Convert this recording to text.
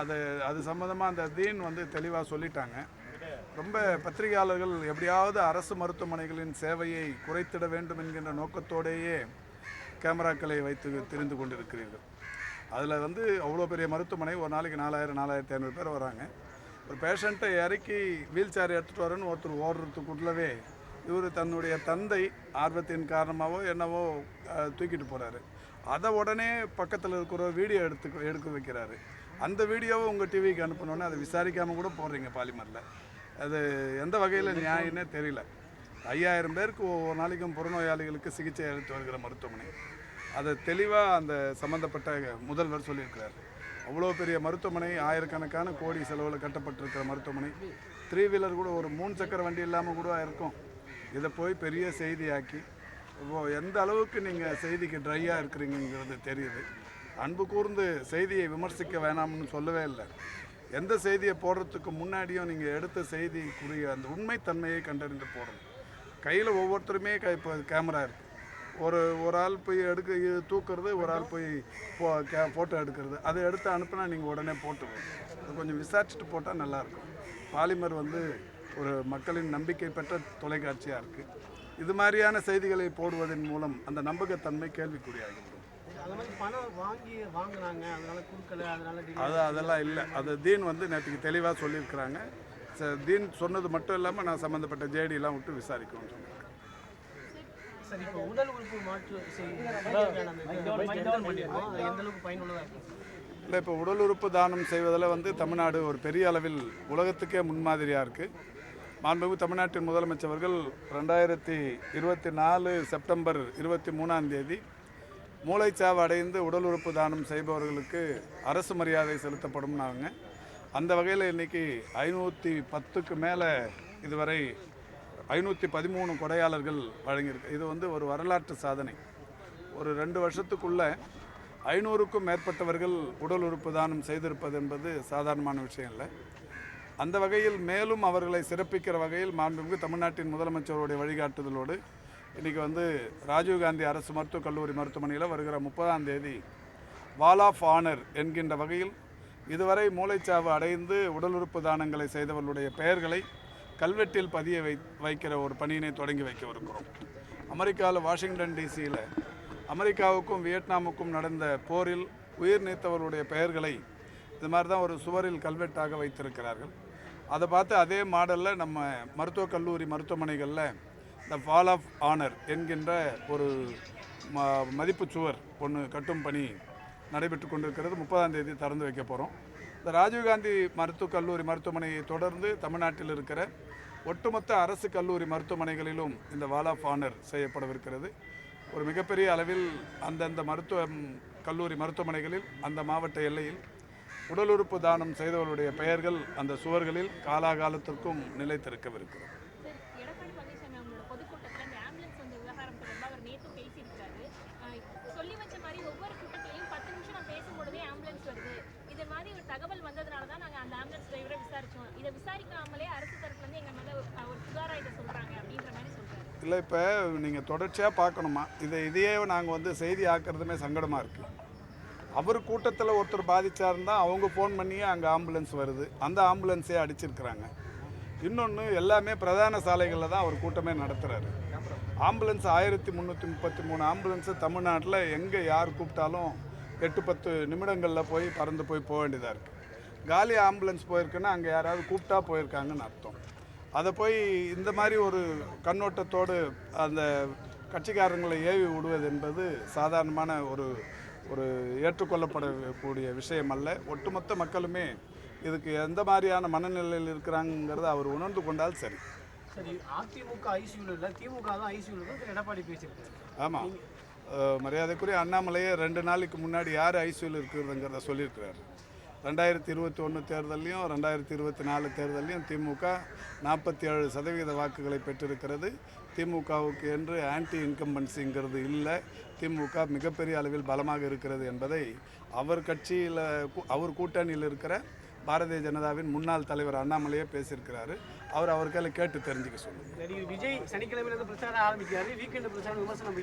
அது அது சம்மந்தமாக அந்த தீன் வந்து தெளிவாக சொல்லிட்டாங்க. ரொம்ப பத்திரிகையாளர்கள் எப்படியாவது அரசு மருத்துவமனைகளின் சேவையை குறைத்திட வேண்டும் என்கின்ற நோக்கத்தோடேயே கேமராக்களை வைத்து தெரிந்து கொண்டிருக்கிறீர்கள். அதில் வந்து அவ்வளோ பெரிய மருத்துவமனை ஒரு நாளைக்கு நாலாயிரம் நாலாயிரத்தி ஐநூறு பேர் வராங்க. ஒரு பேஷண்ட்டை இறக்கி வீல் சேர் எடுத்துகிட்டு வரேன்னு ஒருத்தர் ஓடுறதுக்குள்ளவே இவர் தன்னுடைய தந்தை ஆர்வத்தின் காரணமாகவோ என்னவோ தூக்கிட்டு போகிறாரு அதை உடனே பக்கத்தில் இருக்கிற வீடியோ எடுத்து எடுக்க வைக்கிறாரு. அந்த வீடியோவை உங்கள் டிவிக்கு அனுப்பினோன்னே அதை விசாரிக்காமல் கூட போடுறீங்க பாலிமரில். அது எந்த வகையில் நியாயம்னே தெரியல. ஐயாயிரம் பேருக்கு ஒவ்வொரு நாளைக்கும் புறநோயாளிகளுக்கு சிகிச்சை அளித்து வருகிற மருத்துவமனை. அதை தெளிவாக அந்த சம்மந்தப்பட்ட முதல்வர் சொல்லியிருக்கிறார். அவ்வளோ பெரிய மருத்துவமனை ஆயிரக்கணக்கான கோடி செலவில் கட்டப்பட்டிருக்கிற மருத்துவமனை. த்ரீ வீலர் கூட ஒரு மூணு சக்கர வண்டி இல்லாமல் கூட இருக்கும். இதை போய் பெரிய செய்தியாக்கி எந்த அளவுக்கு நீங்கள் செய்திக்கு ட்ரையாக இருக்கிறீங்கிறது தெரியுது. அன்பு கூர்ந்து செய்தியை விமர்சிக்க வேணாம்னு சொல்லவே இல்லை. எந்த செய்தியை போடுறதுக்கு முன்னாடியும் நீங்கள் எடுத்த செய்திக்குரிய அந்த உண்மைத்தன்மையை கண்டறிந்து போடணும். கையில் ஒவ்வொருத்தருமே கை இப்போ கேமரா இருக்குது ஒரு ஒரு ஆள் போய் எடுக்க தூக்குறது ஒரு ஆள் போய் போ கே ஃபோட்டோ எடுக்கிறது. அதை எடுத்து அனுப்புனா நீங்கள் உடனே போட்டு அது கொஞ்சம் விசாரிச்சுட்டு போட்டால் நல்லாயிருக்கும் பாலிமர் வந்து ஒரு மக்களின் நம்பிக்கை பெற்ற தொலைக்காட்சியாக இருக்குது இது மாதிரியான செய்திகளை போடுவதன் மூலம் அந்த நம்பகத்தன்மை delay அது அதெல்லாம் இல்லை. அது தீன் வந்து நேற்றுக்கு தெளிவாக சொல்லியிருக்கிறாங்க. தீன் சொன்னது மட்டும் இல்லாமல் நான் சம்மந்தப்பட்ட ஜேடிலாம் விட்டு விசாரிக்கணும்னு சொன்னேன் இல்லை இப்போ உடல் உறுப்பு தானம் செய்வதில் வந்து தமிழ்நாடு ஒரு பெரிய அளவில் உலகத்துக்கே முன்மாதிரியாக இருக்குது மாண்புமிகு தமிழ்நாட்டின் முதலமைச்சர்கள் ரெண்டாயிரத்தி இருபத்தி நாலு செப்டம்பர் இருபத்தி மூணாம் தேதி மூளைச்சாவு அடைந்து உடல் உறுப்பு தானம் செய்பவர்களுக்கு அரசு மரியாதை செலுத்தப்படும்னாங்க அந்த வகையில் இன்றைக்கி ஐநூற்றி பத்துக்கு மேலே இதுவரை ஐநூற்றி பதிமூணு கொடையாளர்கள் வழங்கியிருக்கு. இது வந்து ஒரு வரலாற்று சாதனை. ஒரு ரெண்டு வருஷத்துக்குள்ளே ஐநூறுக்கும் மேற்பட்டவர்கள் உடல் உறுப்பு தானம் செய்திருப்பது என்பது சாதாரணமான விஷயம் இல்லை. அந்த வகையில் மேலும் அவர்களை சிறப்பிக்கிற வகையில் மாண்புமிகு தமிழ்நாட்டின் முதலமைச்சருடைய வழிகாட்டுதலோடு இன்றைக்கி வந்து ராஜீவ்காந்தி அரசு மருத்துவக் கல்லூரி மருத்துவமனையில் வருகிற முப்பதாம் தேதி வால் ஆஃப் ஆனர் என்கின்ற வகையில் இதுவரை மூளைச்சாவு அடைந்து உடல் உறுப்பு தானங்களை செய்தவர்களுடைய பெயர்களை கல்வெட்டில் பதிய வை வைக்கிற ஒரு பணியினை தொடங்கி வைக்க இருக்கிறோம் அமெரிக்காவில் வாஷிங்டன் டிசியில் அமெரிக்காவுக்கும் வியட்நாமுக்கும் நடந்த போரில் உயிர் நீத்தவர்களுடைய பெயர்களை இது மாதிரி தான் ஒரு சுவரில் கல்வெட்டாக வைத்திருக்கிறார்கள். அதை பார்த்து அதே மாடலில் நம்ம மருத்துவக் கல்லூரி மருத்துவமனைகளில் இந்த ஃபால் ஆஃப் ஆனர் என்கின்ற ஒரு ம மதிப்புச் சுவர் ஒன்று கட்டும் பணி நடைபெற்று கொண்டிருக்கிறது. முப்பதாம் தேதி திறந்து வைக்க போகிறோம் இந்த ராஜீவ்காந்தி மருத்துவக் கல்லூரி மருத்துவமனையை தொடர்ந்து தமிழ்நாட்டில் இருக்கிற ஒட்டுமொத்த அரசு கல்லூரி மருத்துவமனைகளிலும் இந்த வால் ஆஃப் ஆனர் செய்யப்படவிருக்கிறது. ஒரு மிகப்பெரிய அளவில் அந்தந்த மருத்துவ கல்லூரி மருத்துவமனைகளில் அந்த மாவட்ட எல்லையில் உடல் உறுப்பு தானம் செய்தவர்களுடைய பெயர்கள் அந்த சுவர்களில் காலாகாலத்திற்கும் நிலைத்திருக்கவிருக்கிறது சார் எடப்பாடி பழனிசாமி அவங்களோட பொதுக்கூட்டத்தில் இந்த ஆம்புலன்ஸ் வந்த விவகாரம் தொடர்பாக அவர் நேற்று பேசியிருக்காரு. அஹ் சொல்லி வச்ச மாதிரி ஒவ்வொரு கூட்டத்திலையும் பத்து நிமிஷம் நான் பேசும்பொழுதே ஆம்புலன்ஸ் வருது. இது மாதிரி ஒரு தகவல் வந்ததுனால தான் நாங்கள் அந்த ஆம்புலன்ஸ் டிரைவரை விசாரிச்சோம். இதை விசாரிக்காமலே அரசு தரப்புலேருந்து எங்கள் மேலே ஒரு ஒரு புகாரா இதை சொல்கிறாங்க அப்படின்ற மாதிரி சொல்கிறாரு இல்லை இப்போ நீங்கள் தொடர்ச்சியாக பார்க்கணுமா? இதை இதையே நாங்கள் வந்து செய்தி ஆக்குறதுமே சங்கடமாக இருக்குது அவர் கூட்டத்தில் ஒருத்தர் பாதிச்சாருந்தா அவங்க ஃபோன் பண்ணியே அங்கே ஆம்புலன்ஸ் வருது. அந்த ஆம்புலன்ஸே அடிச்சிருக்கிறாங்க. இன்னொன்று எல்லாமே பிரதான சாலைகளில் தான் அவர் கூட்டமே நடத்துகிறாரு ஆம்புலன்ஸ் ஆயிரத்தி முந்நூற்றி முப்பத்தி மூணு ஆம்புலன்ஸு தமிழ்நாட்டில் எங்கே யார் கூப்பிட்டாலும் எட்டு பத்து நிமிடங்களில் போய் பறந்து போய் போக வேண்டியதாக இருக்குது காலி ஆம்புலன்ஸ் போயிருக்குன்னா அங்கே யாராவது கூப்பிட்டா போயிருக்காங்கன்னு அர்த்தம். அதை போய் இந்த மாதிரி ஒரு கண்ணோட்டத்தோடு அந்த கட்சிக்காரங்களை ஏவி விடுவது என்பது சாதாரணமான ஒரு ஒரு ஏற்றுக்கொள்ளப்படக்கூடிய விஷயம் அல்ல ஒட்டுமொத்த மக்களுமே இதுக்கு எந்த மாதிரியான மனநிலையில் இருக்கிறாங்கிறத அவர் உணர்ந்து கொண்டால் சரி. சரி அதிமுக ஐசியூல இல்லை திமுக தான் ஐசியூல எடப்பாடி பேசியிருக்காரு. ஆமாம் மரியாதைக்குரிய அண்ணாமலையே ரெண்டு நாளைக்கு முன்னாடி யார் ஐசியூவில் இருக்கிறதுங்கிறத சொல்லியிருக்கிறார். ரெண்டாயிரத்தி இருபத்தி ஒன்று தேர்தலையும் ரெண்டாயிரத்தி இருபத்தி நாலு தேர்தலையும் திமுக நாற்பத்தி ஏழு சதவீத வாக்குகளை பெற்றிருக்கிறது. திமுகவுக்கு என்று ஆன்டி இன்கம்பன்சிங்கிறது இல்லை. திமுக மிகப்பெரிய அளவில் பலமாக இருக்கிறது என்பதை அவர் கட்சியில் அவர் கூட்டணியில் இருக்கிற பாரதிய ஜனதாவின் முன்னாள் தலைவர் அண்ணாமலையே பேசியிருக்கிறாரு. அவர் அவர் கையில் கேட்டு தெரிஞ்சுக்க சொல்லுங்கள் விஜய் சனிக்கிழமையிலிருந்து பிரச்சாரம் ஆரம்பிக்கிறாரு. வீக்கெண்டு பிரச்சாரம் விமர்சனம்